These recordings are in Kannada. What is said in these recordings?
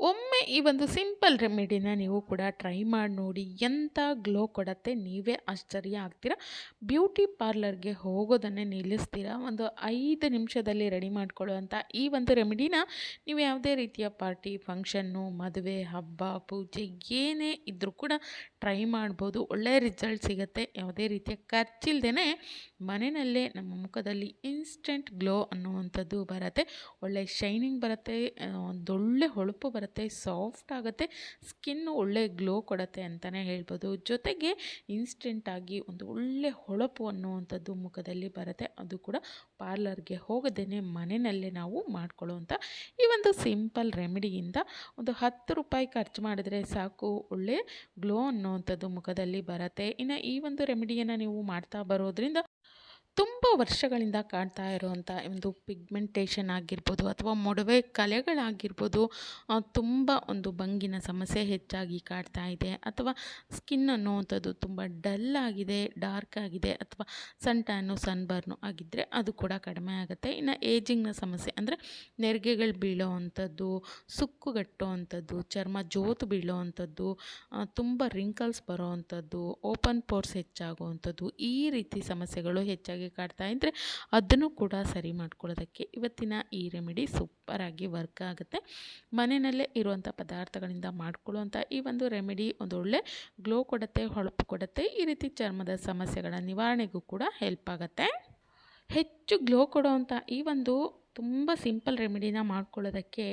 ಒಮ್ಮೆ ಈ ಒಂದು ಸಿಂಪಲ್ ರೆಮಿಡಿನ ನೀವು ಕೂಡ ಟ್ರೈ ಮಾಡಿ ನೋಡಿ ಎಂಥ ಗ್ಲೋ ಕೊಡತ್ತೆ, ನೀವೇ ಆಶ್ಚರ್ಯ ಆಗ್ತೀರಾ. ಬ್ಯೂಟಿ ಪಾರ್ಲರ್ಗೆ ಹೋಗೋದನ್ನೇ ನಿಲ್ಲಿಸ್ತೀರಾ. ಒಂದು ಐದು ನಿಮಿಷದಲ್ಲಿ ರೆಡಿ ಮಾಡ್ಕೊಳ್ಳುವಂಥ ಈ ಒಂದು ರೆಮಿಡಿನ ನೀವು ಯಾವುದೇ ರೀತಿಯ ಪಾರ್ಟಿ, ಫಂಕ್ಷನ್ನು, ಮದುವೆ, ಹಬ್ಬ, ಪೂಜೆ ಏನೇ ಇದ್ದರೂ ಕೂಡ ಟ್ರೈ ಮಾಡ್ಬೋದು ಒಳ್ಳೆಯ ರಿಸಲ್ಟ್ ಸಿಗುತ್ತೆ. ಯಾವುದೇ ರೀತಿಯ ಖರ್ಚಿಲ್ದೇ ಮನೆಯಲ್ಲೇ ನಮ್ಮ ಮುಖದಲ್ಲಿ ಇನ್ಸ್ಟೆಂಟ್ ಗ್ಲೋ ಅನ್ನುವಂಥದ್ದು ಬರುತ್ತೆ. ಒಳ್ಳೆ ಶೈನಿಂಗ್ ಬರುತ್ತೆ ಒಂದೊಳ್ಳೆ ಹೊಳಪು ಬರುತ್ತೆ ಸಾಫ್ಟ್ ಆಗುತ್ತೆ ಸ್ಕಿನ್ನು ಒಳ್ಳೆ ಗ್ಲೋ ಕೊಡುತ್ತೆ ಅಂತಲೇ ಹೇಳ್ಬೋದು. ಜೊತೆಗೆ ಇನ್ಸ್ಟೆಂಟಾಗಿ ಒಂದು ಒಳ್ಳೆ ಹೊಳಪು ಅನ್ನುವಂಥದ್ದು ಮುಖದಲ್ಲಿ ಬರುತ್ತೆ. ಅದು ಕೂಡ ಪಾರ್ಲರ್ಗೆ ಹೋಗದೇ ಮನೆಯಲ್ಲೇ ನಾವು ಮಾಡ್ಕೊಳ್ಳುವಂಥ ಈ ಒಂದು ಸಿಂಪಲ್ ರೆಮಿಡಿಯಿಂದ ಒಂದು ಹತ್ತು ರೂಪಾಯಿ ಖರ್ಚು ಮಾಡಿದ್ರೆ ಸಾಕು. ಒಳ್ಳೆ ಗ್ಲೋ ಅನ್ನುವಂಥದ್ದು ಮುಖದಲ್ಲಿ ಬರತ್ತೆ. ಇನ್ನು ಈ ಒಂದು ರೆಮಿಡಿಯನ್ನು ನೀವು ಮಾಡ್ತಾ ಬರೋದ್ರಿಂದ ತುಂಬ ವರ್ಷಗಳಿಂದ ಕಾಡ್ತಾ ಇರುವಂಥ ಒಂದು ಪಿಗ್ಮೆಂಟೇಷನ್ ಆಗಿರ್ಬೋದು ಅಥವಾ ಮೊಡವೆ ಕಲೆಗಳಾಗಿರ್ಬೋದು ತುಂಬ ಒಂದು ಬಂಗಿನ ಸಮಸ್ಯೆ ಹೆಚ್ಚಾಗಿ ಕಾಡ್ತಾ ಇದೆ. ಅಥವಾ ಸ್ಕಿನ್ ಅನ್ನುವಂಥದ್ದು ತುಂಬ ಡಲ್ ಆಗಿದೆ ಡಾರ್ಕ್ ಆಗಿದೆ, ಅಥವಾ ಸನ್ ಟ್ಯಾನು ಸನ್ಬರ್ನು ಆಗಿದ್ದರೆ ಅದು ಕೂಡ ಕಡಿಮೆ ಆಗುತ್ತೆ. ಇನ್ನು ಏಜಿಂಗ್ನ ಸಮಸ್ಯೆ ಅಂದರೆ ನೆರಿಗೆಗಳು ಬೀಳೋ ಅಂಥದ್ದು ಚರ್ಮ ಜೋತು ಬೀಳೋ ಅಂಥದ್ದು ತುಂಬ ರಿಂಕಲ್ಸ್ ಬರೋ ಅಂಥದ್ದು ಓಪನ್ ಪೋರ್ಸ್ ಹೆಚ್ಚಾಗುವಂಥದ್ದು ಈ ರೀತಿ ಸಮಸ್ಯೆಗಳು ಹೆಚ್ಚಾಗಿ ಕಾಡ್ತಾ ಇದ್ದರೆ ಅದನ್ನು ಕೂಡ ಸರಿ ಮಾಡ್ಕೊಳ್ಳೋದಕ್ಕೆ ಇವತ್ತಿನ ಈ ರೆಮಿಡಿ ಸೂಪರಾಗಿ ವರ್ಕ್ ಆಗುತ್ತೆ. ಮನೆಯಲ್ಲೇ ಇರುವಂಥ ಪದಾರ್ಥಗಳಿಂದ ಮಾಡ್ಕೊಳ್ಳುವಂಥ ಈ ಒಂದು ರೆಮಿಡಿ ಒಂದು ಒಳ್ಳೆ ಗ್ಲೋ ಕೊಡುತ್ತೆ, ಹೊಳಪು ಕೊಡುತ್ತೆ, ಈ ರೀತಿ ಚರ್ಮದ ಸಮಸ್ಯೆಗಳ ನಿವಾರಣೆಗೂ ಕೂಡ ಹೆಲ್ಪ್ ಆಗುತ್ತೆ. ಹೆಚ್ಚು ಗ್ಲೋ ಕೊಡುವಂಥ ಈ ಒಂದು ತುಂಬ ಸಿಂಪಲ್ ರೆಮಿಡಿನ ಮಾಡ್ಕೊಳ್ಳೋದಕ್ಕೆ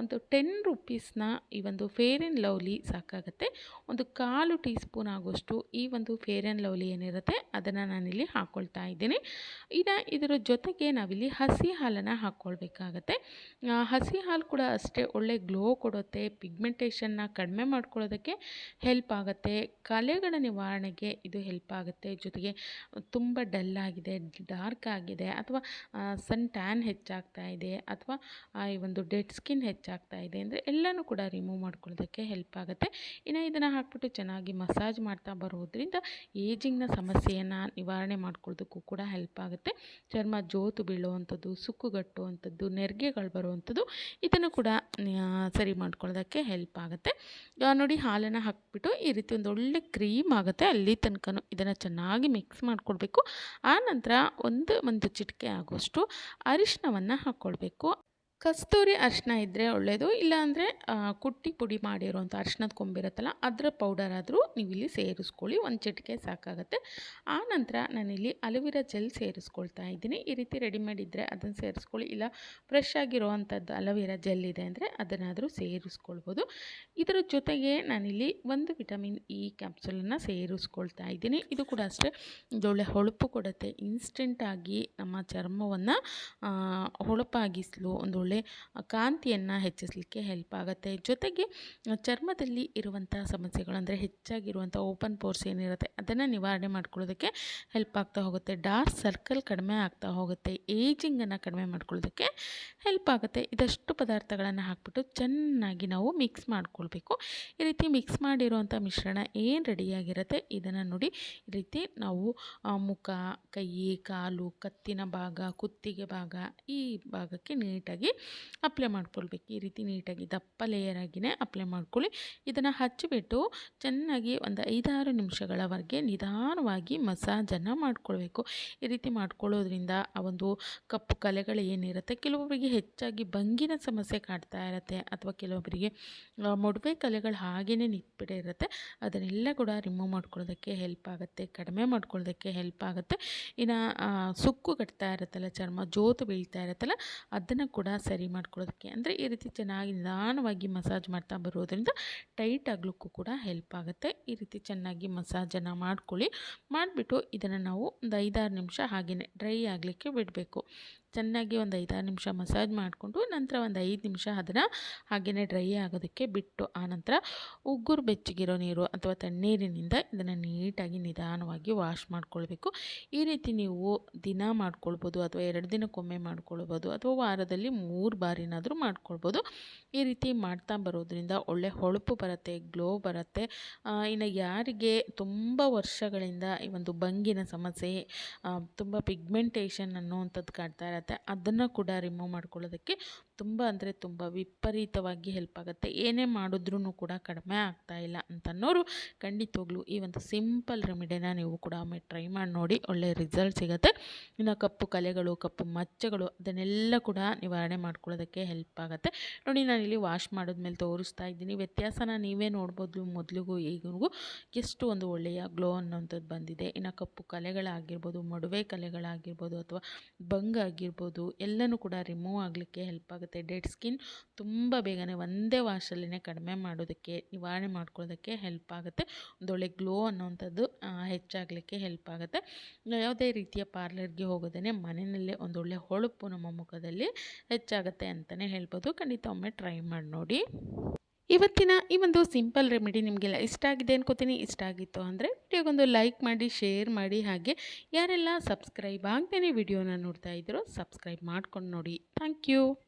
ಒಂದು ಟೆನ್ ರುಪೀಸ್ನ ಈ ಒಂದು ಫೇರ್ ಆ್ಯಂಡ್ ಲವ್ಲಿ ಸಾಕಾಗುತ್ತೆ. ಒಂದು ಕಾಲು ಟೀ ಸ್ಪೂನ್ ಆಗೋಷ್ಟು ಈ ಒಂದು ಫೇರ್ ಆ್ಯಂಡ್ ಲವ್ಲಿ ಏನಿರುತ್ತೆ ಅದನ್ನು ನಾನಿಲ್ಲಿ ಹಾಕ್ಕೊಳ್ತಾ ಇದ್ದೀನಿ. ಇದ ಇದರ ಜೊತೆಗೆ ನಾವಿಲ್ಲಿ ಹಸಿ ಹಾಲನ್ನು ಹಾಕ್ಕೊಳ್ಬೇಕಾಗತ್ತೆ ಹಸಿ ಹಾಲು ಕೂಡ ಅಷ್ಟೇ ಒಳ್ಳೆ ಗ್ಲೋ ಕೊಡುತ್ತೆ, ಪಿಗ್ಮೆಂಟೇಷನ್ನ ಕಡಿಮೆ ಮಾಡ್ಕೊಳ್ಳೋದಕ್ಕೆ ಹೆಲ್ಪ್ ಆಗುತ್ತೆ, ಕಲೆಗಳ ನಿವಾರಣೆಗೆ ಇದು ಹೆಲ್ಪ್ ಆಗುತ್ತೆ. ಜೊತೆಗೆ ತುಂಬ ಡಲ್ ಆಗಿದೆ ಡಾರ್ಕ್ ಆಗಿದೆ, ಅಥವಾ ಸನ್ ಟ್ಯಾನ್ ಹೆಚ್ಚಾಗ್ತಾ ಇದೆ ಅಥವಾ ಈ ಒಂದು ಡೆಡ್ ಸ್ಕಿನ್ ಹೆಚ್ಚಾಗ್ತಾ ಇದೆ ಅಂದರೆ ಎಲ್ಲನೂ ಕೂಡ ರಿಮೂವ್ ಮಾಡ್ಕೊಳ್ಳೋದಕ್ಕೆ ಹೆಲ್ಪ್ ಆಗುತ್ತೆ. ಇನ್ನು ಇದನ್ನು ಹಾಕ್ಬಿಟ್ಟು ಚೆನ್ನಾಗಿ ಮಸಾಜ್ ಮಾಡ್ತಾ ಬರೋದ್ರಿಂದ ಏಜಿಂಗ್ನ ಸಮಸ್ಯೆಯನ್ನು ನಿವಾರಣೆ ಮಾಡ್ಕೊಳ್ಳೋದಕ್ಕೂ ಕೂಡ ಹೆಲ್ಪ್ ಆಗುತ್ತೆ. ಚರ್ಮ ಜೋತು ಬೀಳುವಂಥದ್ದು ಸುಕ್ಕುಗಟ್ಟುವಂಥದ್ದು ನೆರಿಗೆಗಳು ಬರುವಂಥದ್ದು ಇದನ್ನು ಕೂಡ ಸರಿ ಮಾಡ್ಕೊಳ್ಳೋದಕ್ಕೆ ಹೆಲ್ಪ್ ಆಗುತ್ತೆ. ನೋಡಿ ಹಾಲನ್ನು ಹಾಕ್ಬಿಟ್ಟು ಈ ರೀತಿ ಒಂದು ಒಳ್ಳೆ ಕ್ರೀಮ್ ಆಗುತ್ತೆ. ಅಲ್ಲಿ ತನಕನೂ ಇದನ್ನು ಚೆನ್ನಾಗಿ ಮಿಕ್ಸ್ ಮಾಡ್ಕೊಳ್ಬೇಕು. ಆ ನಂತರ ಒಂದು ಒಂದು ಚಿಟಿಕೆ ಆಗೋಷ್ಟು ಅರಿಶಿನವನ್ನು ಹಾಕ್ಕೊಳ್ಬೇಕು ಕಸ್ತೂರಿ ಅರಿಶಿನ ಇದ್ದರೆ ಒಳ್ಳೆಯದು ಇಲ್ಲಾಂದರೆ ಕುಟ್ಟಿ ಪುಡಿ ಮಾಡಿರೋಂಥ ಅರಿಶಿನದ ಕೊಂಬಿರುತ್ತಲ್ಲ ಅದರ ಪೌಡರ್ ಆದರೂ ನೀವು ಇಲ್ಲಿ ಸೇರಿಸ್ಕೊಳ್ಳಿ, ಒಂದು ಚಿಟಿಕೆ ಸಾಕಾಗುತ್ತೆ. ಆ ನಂತರ ನಾನಿಲ್ಲಿ ಅಲೋವೆರಾ ಜೆಲ್ ಸೇರಿಸ್ಕೊಳ್ತಾ ಇದ್ದೀನಿ. ಈ ರೀತಿ ರೆಡಿಮೇಡ್ ಇದ್ದರೆ ಅದನ್ನು ಸೇರಿಸ್ಕೊಳ್ಳಿ, ಇಲ್ಲ ಫ್ರೆಶ್ ಆಗಿರುವಂಥದ್ದು ಅಲೋವೆರಾ ಜೆಲ್ ಇದೆ ಅಂದರೆ ಅದನ್ನಾದರೂ ಸೇರಿಸ್ಕೊಳ್ಬೋದು. ಇದರ ಜೊತೆಗೆ ನಾನಿಲ್ಲಿ ಒಂದು ವಿಟಮಿನ್ ಇ ಕ್ಯಾಪ್ಸುಲನ್ನು ಸೇರಿಸ್ಕೊಳ್ತಾ ಇದ್ದೀನಿ. ಇದು ಕೂಡ ಅಷ್ಟೇ ಒಳ್ಳೆ ಹೊಳಪು ಕೊಡುತ್ತೆ. ಇನ್ಸ್ಟೆಂಟಾಗಿ ನಮ್ಮ ಚರ್ಮವನ್ನು ಹೊಳಪಾಗಿಸಲು, ಒಂದು ಒಳ್ಳೆ ಕಾಂತಿಯನ್ನು ಹೆಚ್ಚಿಸಲಿಕ್ಕೆ ಹೆಲ್ಪ್ ಆಗುತ್ತೆ. ಜೊತೆಗೆ ಚರ್ಮದಲ್ಲಿ ಇರುವಂಥ ಸಮಸ್ಯೆಗಳು ಅಂದರೆ ಹೆಚ್ಚಾಗಿರುವಂಥ ಓಪನ್ ಪೋರ್ಸ್ ಏನಿರುತ್ತೆ, ಅದನ್ನು ನಿವಾರಣೆ ಮಾಡ್ಕೊಳ್ಳೋದಕ್ಕೆ ಹೆಲ್ಪ್ ಆಗ್ತಾ ಹೋಗುತ್ತೆ. ಡಾರ್ಕ್ ಸರ್ಕಲ್ ಕಡಿಮೆ ಆಗ್ತಾ ಹೋಗುತ್ತೆ. ಏಜಿಂಗನ್ನು ಕಡಿಮೆ ಮಾಡ್ಕೊಳ್ಳೋದಕ್ಕೆ ಹೆಲ್ಪ್ ಆಗುತ್ತೆ. ಇದಷ್ಟು ಪದಾರ್ಥಗಳನ್ನು ಹಾಕ್ಬಿಟ್ಟು ಚೆನ್ನಾಗಿ ನಾವು ಮಿಕ್ಸ್ ಮಾಡ್ಕೊಳ್ಬೇಕು. ಈ ರೀತಿ ಮಿಕ್ಸ್ ಮಾಡಿರುವಂಥ ಮಿಶ್ರಣ ಏನು ರೆಡಿಯಾಗಿರುತ್ತೆ ಇದನ್ನು ನೋಡಿ ಈ ರೀತಿ ನಾವು ಮುಖ, ಕೈ, ಕಾಲು, ಕತ್ತಿನ ಭಾಗ, ಕುತ್ತಿಗೆ ಭಾಗ ಈ ಭಾಗಕ್ಕೆ ನೀಟಾಗಿ ಅಪ್ಲೈ ಮಾಡ್ಕೊಳ್ಬೇಕು. ಈ ರೀತಿ ನೀಟಾಗಿ ದಪ್ಪ ಲೇಯರ್ ಆಗಿನೇ ಅಪ್ಲೈ ಮಾಡ್ಕೊಳ್ಳಿ. ಇದನ್ನು ಹಚ್ಚಿಬಿಟ್ಟು ಚೆನ್ನಾಗಿ ಒಂದು ಐದಾರು ನಿಮಿಷಗಳವರೆಗೆ ನಿಧಾನವಾಗಿ ಮಸಾಜನ್ನು ಮಾಡ್ಕೊಳ್ಬೇಕು. ಈ ರೀತಿ ಮಾಡ್ಕೊಳ್ಳೋದ್ರಿಂದ ಆ ಒಂದು ಕಪ್ಪು ಕಲೆಗಳು ಏನಿರುತ್ತೆ ಕೆಲವೊಬ್ಬರಿಗೆ ಹೆಚ್ಚಾಗಿ ಬಂಗಿನ ಸಮಸ್ಯೆ ಕಾಡ್ತಾ ಇರುತ್ತೆ ಅಥವಾ ಕೆಲವೊಬ್ಬರಿಗೆ ಮೊಡವೆ ಕಲೆಗಳು ಹಾಗೆಯೇ ನಿಂತ್ಬಿಟ್ಟೆ ಇರುತ್ತೆ. ಅದನ್ನೆಲ್ಲ ಕೂಡ ರಿಮೂವ್ ಮಾಡ್ಕೊಳ್ಳೋದಕ್ಕೆ ಹೆಲ್ಪ್ ಆಗುತ್ತೆ, ಕಡಿಮೆ ಮಾಡ್ಕೊಳ್ಳೋದಕ್ಕೆ ಹೆಲ್ಪ್ ಆಗುತ್ತೆ. ಇನ್ನು ಸುಕ್ಕು ಕಟ್ತಾ ಇರುತ್ತಲ್ಲ ಚರ್ಮ, ಜೋತು ಬೀಳ್ತಾ ಇರುತ್ತಲ್ಲ, ಅದನ್ನು ಕೂಡ ಸರಿ ಮಾಡ್ಕೊಳ್ಳೋದಕ್ಕೆ. ಅಂದರೆ ಈ ರೀತಿ ಚೆನ್ನಾಗಿ ನಿಧಾನವಾಗಿ ಮಸಾಜ್ ಮಾಡ್ತಾ ಬರೋದ್ರಿಂದ ಟೈಟ್ ಆಗಲಿಕ್ಕೂ ಕೂಡ ಹೆಲ್ಪ್ ಆಗುತ್ತೆ. ಈ ರೀತಿ ಚೆನ್ನಾಗಿ ಮಸಾಜನ್ನು ಮಾಡ್ಕೊಳ್ಳಿ. ಮಾಡಿಬಿಟ್ಟು ಇದನ್ನು ನಾವು ಒಂದು ಐದಾರು ನಿಮಿಷ ಹಾಗೆಯೇ ಡ್ರೈ ಆಗಲಿಕ್ಕೆ ಬಿಡಬೇಕು. ಚೆನ್ನಾಗಿ ಒಂದು ಐದಾರು ನಿಮಿಷ ಮಸಾಜ್ ಮಾಡಿಕೊಂಡು ನಂತರ ಒಂದು ಐದು ನಿಮಿಷ ಅದನ್ನು ಹಾಗೆಯೇ ಡ್ರೈ ಆಗೋದಕ್ಕೆ ಬಿಟ್ಟು ಆನಂತರ ಉಗುರು ಬೆಚ್ಚಗಿರೋ ನೀರು ಅಥವಾ ತಣ್ಣೀರಿನಿಂದ ಇದನ್ನು ನೀಟಾಗಿ ನಿಧಾನವಾಗಿ ವಾಶ್ ಮಾಡ್ಕೊಳ್ಬೇಕು. ಈ ರೀತಿ ನೀವು ದಿನ ಮಾಡ್ಕೊಳ್ಬೋದು ಅಥವಾ ಎರಡು ದಿನಕ್ಕೊಮ್ಮೆ ಮಾಡ್ಕೊಳ್ಬೋದು ಅಥವಾ ವಾರದಲ್ಲಿ ಮೂರು ಬಾರಿನಾದರೂ ಮಾಡ್ಕೊಳ್ಬೋದು. ಈ ರೀತಿ ಮಾಡ್ತಾ ಬರೋದ್ರಿಂದ ಒಳ್ಳೆ ಹೊಳಪು ಬರುತ್ತೆ, ಗ್ಲೋ ಬರುತ್ತೆ. ಇನ್ನು ಯಾರಿಗೆ ತುಂಬ ವರ್ಷಗಳಿಂದ ಈ ಒಂದು ಬಂಗಿನ ಸಮಸ್ಯೆ ತುಂಬ ಪಿಗ್ಮೆಂಟೇಷನ್ ಅನ್ನುವಂಥದ್ದು ಕಾಡ್ತಾ ಇರುತ್ತೆ ಅದನ್ನು ಕೂಡ ರಿಮೂವ್ ಮಾಡ್ಕೊಳ್ಳೋದಕ್ಕೆ ತುಂಬ ಅಂದರೆ ತುಂಬ ವಿಪರೀತವಾಗಿ ಹೆಲ್ಪ್ ಆಗುತ್ತೆ. ಏನೇ ಮಾಡಿದ್ರೂ ಕೂಡ ಕಡಿಮೆ ಆಗ್ತಾ ಇಲ್ಲ ಅಂತನ್ನೋರು ಖಂಡಿತವಾಗ್ಲೂ ಈ ಒಂದು ಸಿಂಪಲ್ ರೆಮಿಡಿನ ನೀವು ಕೂಡ ಒಮ್ಮೆ ಟ್ರೈ ಮಾಡಿ ನೋಡಿ ಒಳ್ಳೆಯ ರಿಸಲ್ಟ್ ಸಿಗುತ್ತೆ. ಇನ್ನು ಕಪ್ಪು ಕಲೆಗಳು, ಕಪ್ಪು ಮಚ್ಚೆಗಳು, ಅದನ್ನೆಲ್ಲ ಕೂಡ ನಿವಾರಣೆ ಮಾಡ್ಕೊಳ್ಳೋದಕ್ಕೆ ಹೆಲ್ಪ್ ಆಗುತ್ತೆ. ನೋಡಿ ನಾನಿಲ್ಲಿ ವಾಶ್ ಮಾಡಿದ್ಮೇಲೆ ತೋರಿಸ್ತಾ ಇದ್ದೀನಿ. ವ್ಯತ್ಯಾಸನ ನೀವೇ ನೋಡ್ಬೋದು ಮೊದಲಿಗೂ ಈಗಿಗೂ ಎಷ್ಟು ಒಂದು ಒಳ್ಳೆಯ ಗ್ಲೋ ಅನ್ನೋಂಥದ್ದು ಬಂದಿದೆ. ಇನ್ನು ಕಪ್ಪು ಕಲೆಗಳಾಗಿರ್ಬೋದು, ಮೊಡವೆ ಕಲೆಗಳಾಗಿರ್ಬೋದು ಅಥವಾ ಬಂಗ್ ಆಗಿರ್ಬೋದು, ಎಲ್ಲನೂ ಕೂಡ ರಿಮೂವ್ ಆಗಲಿಕ್ಕೆ ಹೆಲ್ಪ್ ಆಗುತ್ತೆ. ಡೆಡ್ ಸ್ಕಿನ್ ತುಂಬ ಬೇಗನೆ ಒಂದೇ ವಾಶಲ್ಲೇ ಕಡಿಮೆ ಮಾಡೋದಕ್ಕೆ, ನಿವಾರಣೆ ಮಾಡ್ಕೊಳ್ಳೋದಕ್ಕೆ ಹೆಲ್ಪ್ ಆಗುತ್ತೆ. ಒಂದೊಳ್ಳೆ ಗ್ಲೋ ಅನ್ನೋವಂಥದ್ದು ಹೆಚ್ಚಾಗಲಿಕ್ಕೆ ಹೆಲ್ಪ್ ಆಗುತ್ತೆ. ಯಾವುದೇ ರೀತಿಯ ಪಾರ್ಲರ್ಗೆ ಹೋಗೋದೇ ಮನೆಯಲ್ಲೇ ಒಂದೊಳ್ಳೆ ಹೊಳಪು ನಮ್ಮ ಮುಖದಲ್ಲಿ ಹೆಚ್ಚಾಗುತ್ತೆ ಅಂತಲೇ ಹೇಳ್ಬೋದು. ಖಂಡಿತ ಒಮ್ಮೆ ಟ್ರೈ ಮಾಡಿ ನೋಡಿ. ಇವತ್ತಿನ ಈ ಒಂದು ಸಿಂಪಲ್ ರೆಮಿಡಿ ನಿಮಗೆಲ್ಲ ಇಷ್ಟ ಆಗಿದೆ ಅನ್ಕೋತೀನಿ. ಇಷ್ಟ ಆಗಿತ್ತು ಅಂದರೆ ವಿಡಿಯೋಗೊಂದು ಲೈಕ್ ಮಾಡಿ ಶೇರ್ ಮಾಡಿ. ಹಾಗೆ ಯಾರೆಲ್ಲ ಸಬ್ಸ್ಕ್ರೈಬ್ ಆಗ್ತೇನೆ ವಿಡಿಯೋನ ನೋಡ್ತಾ ಇದ್ದೀರೋ ಸಬ್ಸ್ಕ್ರೈಬ್ ಮಾಡ್ಕೊಂಡು ನೋಡಿ. Thank you